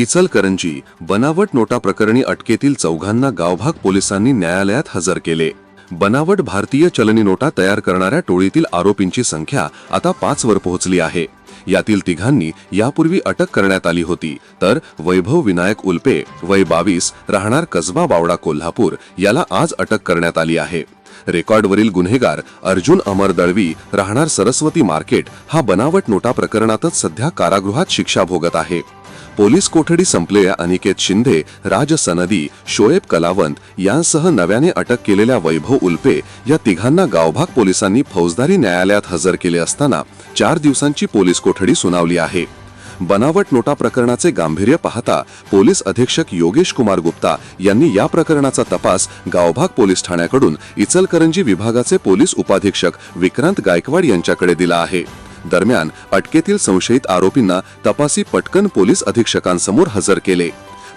इचलकरंजी बनावट नोटा प्रकरणी अटकेतील चौघांना गावभाग पोलिसांनी न्यायालयात हजर केले. बनावट भारतीय चलनी नोटा तयार करणाऱ्या टोळीतील आरोपींची संख्या आता पाच वर पोहोचली आहे. यातील तिघांनी यापूर्वी अटक करण्यात आली होती. तर वैभव विनायक उल्पे वय बावीस राहणार कसबा बावडा कोल्हापूर याला आज अटक करण्यात आली आहे. रेकॉर्डवरील गुन्हेगार अर्जुन अमर दळवी राहणार सरस्वती मार्केट हा बनावट नोटा प्रकरणातच सध्या कारागृहात शिक्षा भोगत आहे. पोलीस कोठडी संपलेल्या अनिकेत शिंदे राज सनदी शोएब कलावंत यांसह नव्याने अटक केलेल्या वैभव उल्पे या तिघांना गावभाग पोलिसांनी फौजदारी न्यायालयात हजर केले असताना चार दिवसांची पोलीस कोठडी सुनावली आहे. बनावट नोटा प्रकरणाचे गांभीर्य पाहता पोलीस अधीक्षक योगेश कुमार गुप्ता यांनी या प्रकरणाचा तपास गावभाग पोलीस ठाण्याकडून इचलकरंजी विभागाचे पोलीस उपाधीक्षक विक्रांत गायकवाड यांच्याकडे दिला आहे. दरम्यान अटकेतील संशयित आरोपींना तपासी पटकन पोलीस अधीक्षकांसमोर हजर केले.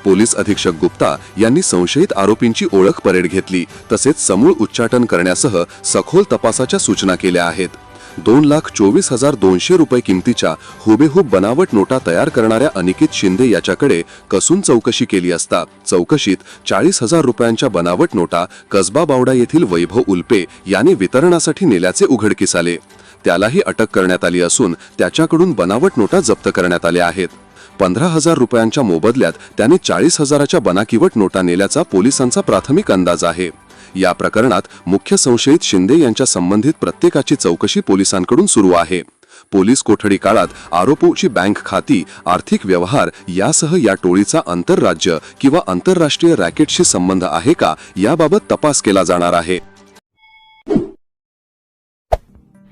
पोलीस अधीक्षक गुप्ता यांनी संशयित आरोपींची ओळख परेड घेतली तसेच समूळ उच्चाटन करण्यासह सखोल तपासाच्या सूचना केल्या आहेत. दोन लाख चोवीस हजार दोनशे रुपये किमतीच्या हुबेहूब बनावट नोटा तयार करणाऱ्या अनिकेत शिंदे याच्याकडे कसून चौकशी केली असता चौकशीत चाळीस हजार रुपयांच्या बनावट नोटा कसबा बावडा येथील वैभव उल्पे यांनी वितरणासाठी नेल्याचे उघडकीस आले. त्यालाही अटक करण्यात आली असून त्याच्याकडून बनावट नोटा जप्त करण्यात आल्या आहेत. पंधरा हजार रुपयांच्या मोबदल्यात त्याने चाळीस हजाराच्या बनाकिवट नोटा नेल्याचा पोलिसांचा प्राथमिक अंदाज आहे. या प्रकरणात मुख्य संशयित शिंदे यांच्या संबंधित प्रत्येकाची चौकशी पोलिसांकडून सुरू आहे. पोलीस कोठडी काळात आरोपोची बँक खाती आर्थिक व्यवहार यासह या टोळीचा आंतरराज्य किंवा आंतरराष्ट्रीय रॅकेटशी संबंध आहे का याबाबत तपास केला जाणार आहे.